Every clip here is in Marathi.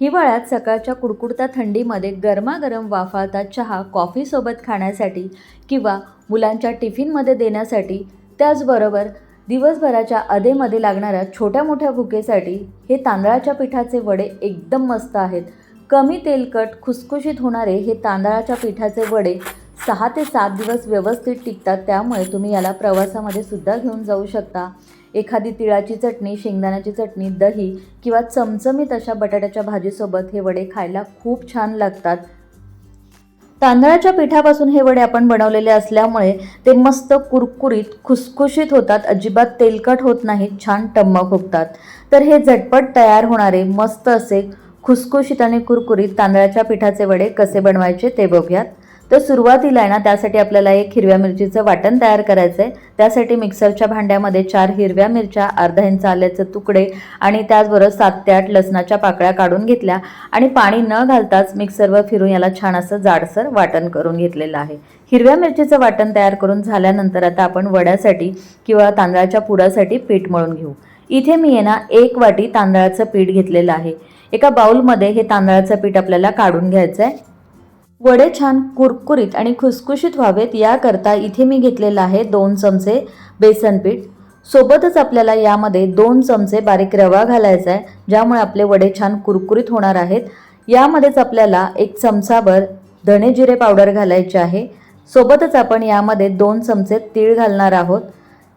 हिवाळ्यात सकाळच्या कुडकुडत्या थंडीमध्ये गरमागरम वाफाळता चहा कॉफीसोबत खाण्यासाठी किंवा मुलांच्या टिफिनमध्ये देण्यासाठी त्याचबरोबर दिवसभराच्या अधेमध्ये लागणाऱ्या छोट्या मोठ्या भुकेसाठी हे तांदळाच्या पिठाचे वडे एकदम मस्त आहेत. कमी तेलकट खुसखुशीत होणारे हे तांदळाच्या पिठाचे वडे सहा ते सात दिवस व्यवस्थित टिकतात त्यामुळे तुम्ही याला प्रवासामध्ये सुद्धा घेऊन जाऊ शकता. एखादी तिळाची चटणी शेंगदाण्याची चटणी दही किंवा चमचमीत अशा बटाट्याच्या भाजीसोबत हे वडे खायला खूप छान लागतात. तांदळाच्या पिठापासून हे वडे आपण बनवलेले असल्यामुळे ते मस्त कुरकुरीत खुसखुशीत होतात अजिबात तेलकट होत नाहीत छान टम्मक होतात. तर हे झटपट तयार होणारे मस्त असे खुसखुशीत आणि कुरकुरीत तांदळाच्या पिठाचे वडे कसे बनवायचे ते बघूयात. तर सुरुवातीला आहे ना त्यासाठी आपल्याला एक हिरव्या मिरचीचं वाटण तयार करायचं आहे त्यासाठी मिक्सरच्या भांड्यामध्ये चार हिरव्या मिरच्या अर्धा इंच आल्याचे तुकडे आणि त्याचबरोबर सात ते आठ लसणाच्या पाकळ्या काढून घेतल्या. आणि पाणी न घालताच मिक्सरवर फिरून याला छान असं जाडसर वाटण करून घेतलेलं आहे. हिरव्या मिरचीचं वाटण तयार करून झाल्यानंतर आता आपण वड्यासाठी किंवा तांदळाच्या पुरासाठी पीठ मळून घेऊ. इथे मी आहे ना एक वाटी तांदळाचं पीठ घेतलेलं आहे. एका बाउलमध्ये हे तांदळाचं पीठ आपल्याला काढून घ्यायचं आहे वडे छान कुरकुरीत आणि खुसखुशीत व्हावेत याकरता इथे मी घेतलेलं आहे दोन चमचे बेसन पीठ. सोबतच आपल्याला यामध्ये दोन चमचे बारीक रवा घालायचा आहे ज्यामुळे आपले वडे छान कुरकुरीत होणार आहेत. यामध्येच आपल्याला एक चमचाभर धणे जिरे पावडर घालायचे आहे. सोबतच आपण यामध्ये दोन चमचे तीळ घालणार आहोत.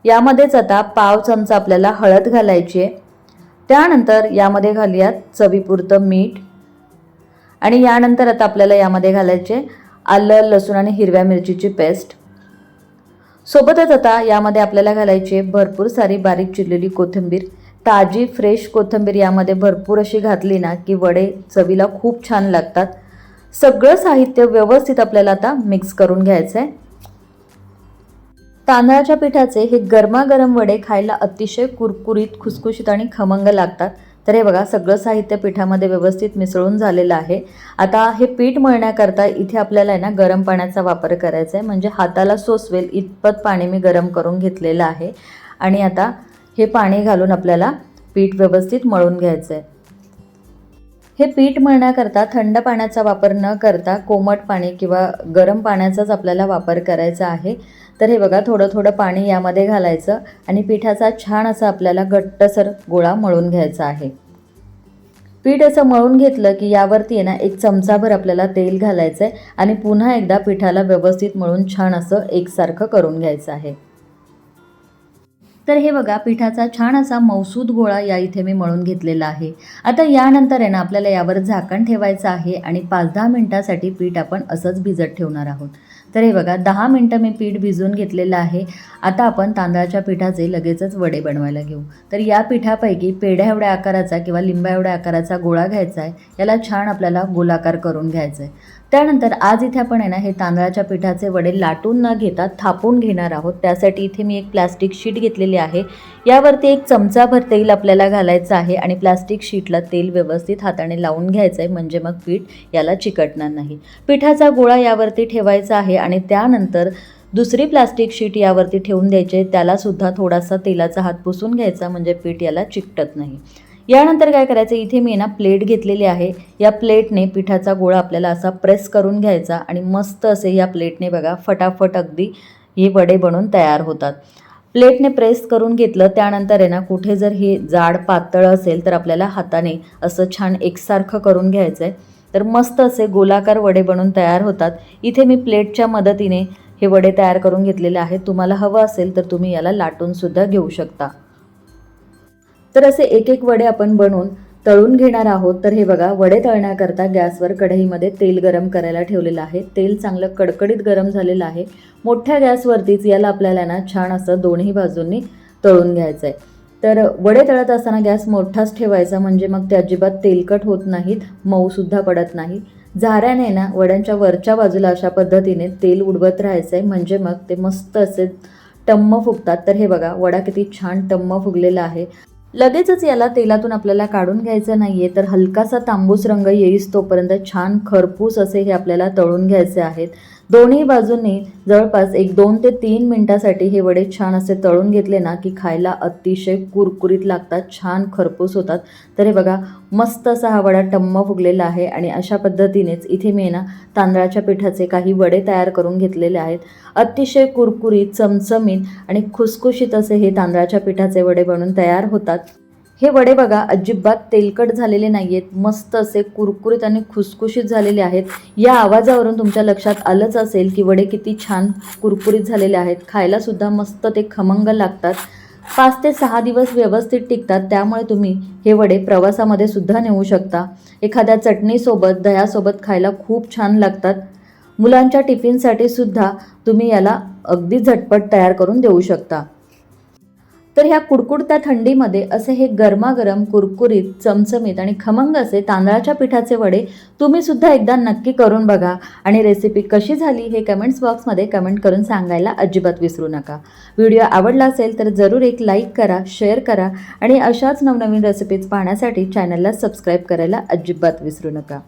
यामध्येच आता पाव चमचा आपल्याला हळद घालायची आहे. त्यानंतर यामध्ये घालूयात चवीपुरतं मीठ आणि यानंतर आता आपल्याला यामध्ये घालायचे आलं लसूण आणि हिरव्या मिरचीची पेस्ट. सोबतच आता यामध्ये आपल्याला घालायची भरपूर सारी बारीक चिरलेली कोथिंबीर. ताजी फ्रेश कोथिंबीर यामध्ये भरपूर अशी घातली ना की वडे चवीला खूप छान लागतात. सगळं साहित्य व्यवस्थित आपल्याला आता मिक्स करून घ्यायचं आहे तांदळाच्या पिठाचे हे गरमागरम वडे खायला अतिशय कुरकुरीत खुसखुशीत आणि खमंग लागतात. तर हे बघा सगळं साहित्य पिठामध्ये व्यवस्थित मिसळून झालेलं आहे. आता हे पीठ मळण्याकरता इथे आपल्याला आहे ना गरम पाण्याचा वापर करायचा आहे. म्हणजे हाताला सोसवेल इतपत पाणी मी गरम करून घेतलेलं आहे. आणि आता हे पाणी घालून आपल्याला पीठ व्यवस्थित मळून घ्यायचं आहे. हे पीठ मळण्याकरता थंड पाण्याचा वापर न करता कोमट पाणी किंवा गरम पाण्याचाच आपल्याला वापर करायचा आहे. तर हे बघा थोडं थोडं पाणी यामध्ये घालायचं आणि पिठाचा छान असा आपल्याला घट्टसर गोळा मळून घ्यायचा आहे. पीठ असं मळून घेतलं की यावरती आहे ना एक चमचाभर आपल्याला तेल घालायचं आहे आणि पुन्हा एकदा पिठाला व्यवस्थित मळून छान असं एकसारखं करून घ्यायचं आहे. तर हे बघा पिठाचा छान असा मौसूद गोळा या इथे मी मळून घेतलेला आहे. आता यानंतर आहे ना आपल्याला यावर झाकण ठेवायचं आहे आणि पाच दहा मिनटासाठी पीठ आपण असंच भिजत ठेवणार आहोत. तर हे बघा दहा मिनटं मी पीठ भिजवून घेतलेलं आहे. आता आपण तांदळाच्या पिठाचे लगेचच वडे बनवायला घेऊ. तर या पिठापैकी पेढ्या एवढ्या आकाराचा किंवा लिंबा एवढ्या आकाराचा गोळा घ्यायचा आहे. याला छान आपल्याला गोलाकार करून घ्यायचा आहे त्यानंतर आज इथे आपण आहे ना हे तांदळाच्या पिठाचे वडे लाटून न घेता थापून घेणार आहोत. त्यासाठी इथे मी एक प्लास्टिक शीट घेतलेली आहे. यावरती एक चमचाभर तेल आपल्याला घालायचं आहे आणि प्लास्टिक शीटला तेल व्यवस्थित हाताने लावून घ्यायचं आहे म्हणजे मग पीठ याला चिकटणार नाही. पिठाचा गोळा यावरती ठेवायचा आहे आणि त्यानंतर दुसरी प्लास्टिक शीट यावरती ठेवून द्यायचे त्यालासुद्धा थोडासा तेलाचा हात पुसून घ्यायचा म्हणजे पीठ याला चिकटत नाही. यानंतर काय करायचं? इथे मी ना प्लेट घेतलेली आहे. या प्लेटने पिठाचा गोळा आपल्याला असा प्रेस करून घ्यायचा आणि मस्त असे या प्लेटने बघा फटाफट अगदी हे वडे बनून तयार होतात. प्लेटने प्रेस करून घेतलं त्यानंतर आहे ना कुठे जर हे जाड पातळ असेल तर आपल्याला हाताने असं छान एकसारखं करून घ्यायचं आहे तर मस्त असे गोलाकार वडे बनून तयार होतात. इथे मी प्लेटच्या मदतीने हे वडे तयार करून घेतलेले आहेत. तुम्हाला हवं असेल तर तुम्ही याला लाटूनसुद्धा घेऊ शकता. तर असे एक एक वडे आपण बनवून तळून घेणार आहोत. तर हे बघा वडे तळण्याकरता गॅसवर कढईमध्ये तेल गरम करायला ठेवलेलं आहे. तेल चांगलं कडकडीत गरम झालेलं आहे. मोठ्या गॅसवरतीच याला आपल्याला ना छान असं दोन्ही बाजूंनी तळून घ्यायचं आहे तर वडे तळत असताना गॅस मोठाच ठेवायचा म्हणजे मग ते अजिबात तेलकट होत नाहीत मऊसुद्धा पडत नाही. झाऱ्याने ना वड्यांच्या वरच्या बाजूला अशा पद्धतीने तेल उडवत राहायचं आहे म्हणजे मग ते मस्त असे टम्म फुगतात. तर हे बघा वडा किती छान टम्म फुगलेला आहे. लगेचच याला तेलातून आपल्याला काढून घ्यायचं नाही आहे तर हलकासा तांबूस रंग येईस तोपर्यंत छान खरपूस असे हे आपल्याला तळून घ्यायचे आहेत. दोन्ही बाजूंनी जवळपास एक दोन ते तीन मिनिटासाठी हे वडे छान असे तळून घेतले ना की खायला अतिशय कुरकुरीत लागतात छान खरपूस होतात. तर हे बघा मस्त असा हा वडा टम्म फुगलेला आहे आणि अशा पद्धतीनेच इथे मी ना तांदळाच्या पिठाचे काही वडे तयार करून घेतलेले आहेत. अतिशय कुरकुरीत चमचमीत आणि खुसखुशीत असे हे तांदळाच्या पिठाचे वडे बनून तयार होतात. हे वडे बघा अजिबात तेलकट झालेले नाही आहेत मस्त असे कुरकुरीत आणि खुसखुशीत झालेले आहेत. या आवाजावरून तुमच्या लक्षात आलंच असेल की वडे किती छान कुरकुरीत झालेले आहेत. खायलासुद्धा मस्त ते खमंग लागतात. पाच ते सहा दिवस व्यवस्थित टिकतात. त्यामुळे तुम्ही हे वडे प्रवासामध्ये सुद्धा नेऊ शकता. एखाद्या चटणीसोबत दह्यासोबत खायला खूप छान लागतात. मुलांच्या टिफिनसाठी सुद्धा तुम्ही याला अगदी झटपट तयार करून देऊ शकता. तर ह्या कुडकुडत्या थंडीमध्ये असे हे गरमागरम कुरकुरीत चमचमीत आणि खमंग असे तांदळाच्या पिठाचे वडे तुम्ही सुद्धा एकदा नक्की करून बघा. आणि रेसिपी कशी झाली हे कमेंट्स बॉक्समध्ये कमेंट करून सांगायला अजिबात विसरू नका. व्हिडिओ आवडला असेल तर जरूर एक लाईक करा शेअर करा आणि अशाच नवनवीन रेसिपीज पाहण्यासाठी चॅनलला सबस्क्राईब करायला अजिबात विसरू नका.